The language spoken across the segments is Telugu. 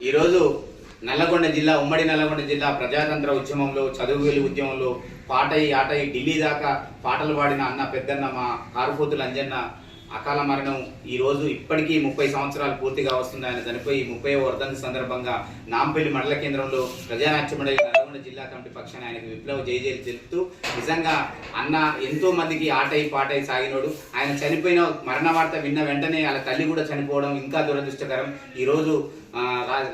ఈరోజు నల్లగొండ జిల్లా ఉమ్మడి నల్లగొండ జిల్లా ప్రజాతంత్ర ఉద్యమంలో చదువుగలి ఉద్యమంలో పాటయి ఆటయి ఢిల్లీ దాకా పాటలు పాడిన అన్న పెద్దన్న మా కారుపోతుల అంజన్న అకాల మరణం ఈరోజు ఇప్పటికీ ముప్పై సంవత్సరాలు పూర్తిగా వస్తుంది ఆయన చనిపోయి ముప్పై వర్ధంతి సందర్భంగా నాంపల్లి మండల కేంద్రంలో ప్రజానాట్య మండలి నల్గొండ జిల్లా కమిటీ పక్షాన ఆయనకి విప్లవ జయజయలు తెలుపుతూ నిజంగా అన్న ఎంతో మందికి ఆటై పాటై సాగినోడు. ఆయన చనిపోయిన మరణ వార్త విన్న వెంటనే వాళ్ళ తల్లి కూడా చనిపోవడం ఇంకా దురదృష్టకరం. ఈరోజు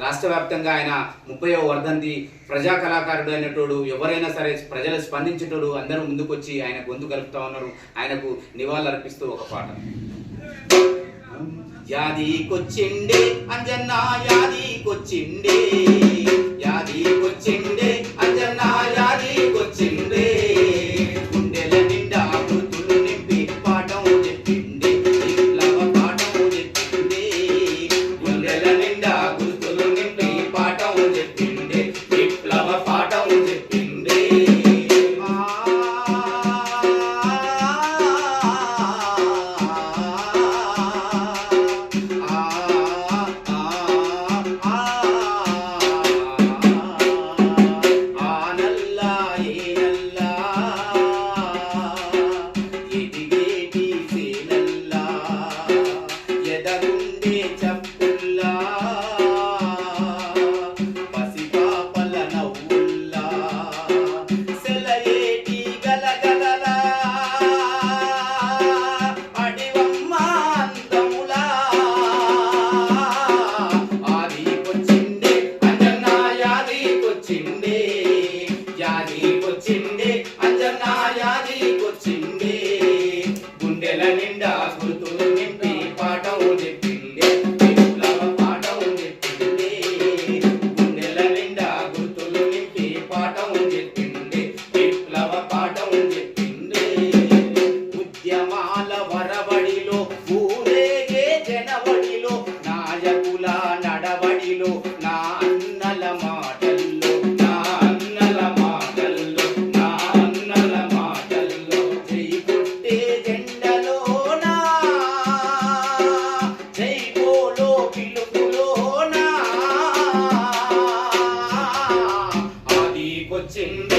రాష్ట్ర వ్యాప్తంగా ఆయన ముప్పైవ వర్ధంతి ప్రజా కళాకారుడు అయినటోడు ఎవరైనా సరే ప్రజలు స్పందించేటోడు అందరూ ముందుకొచ్చి ఆయన గొంతు కలుపుతా ఉన్నారు. ఆయనకు నివాళులర్పిస్తూ ఒక పాట. యాదికొచ్చిండే అంజన్న యాదీకొచ్చిండే యాదికొచ్చిండే. que యాదికొచ్చిండే యాదికొచ్చిండే అంజన్న యాదికొచ్చిండే గుండెల నిండా గుర్తులు నింపి పాఠం చెప్పిండే విప్లవ పాఠం చెప్పిండే గుండెల నిండా గుర్తులు నింపి పాఠం చెప్పింది. విప్లవ పాఠం చెప్పింది. ఉద్యమాల వరవడిలో ఊరేగే జనవడిలో నాయకుల నడవడిలో 嗯。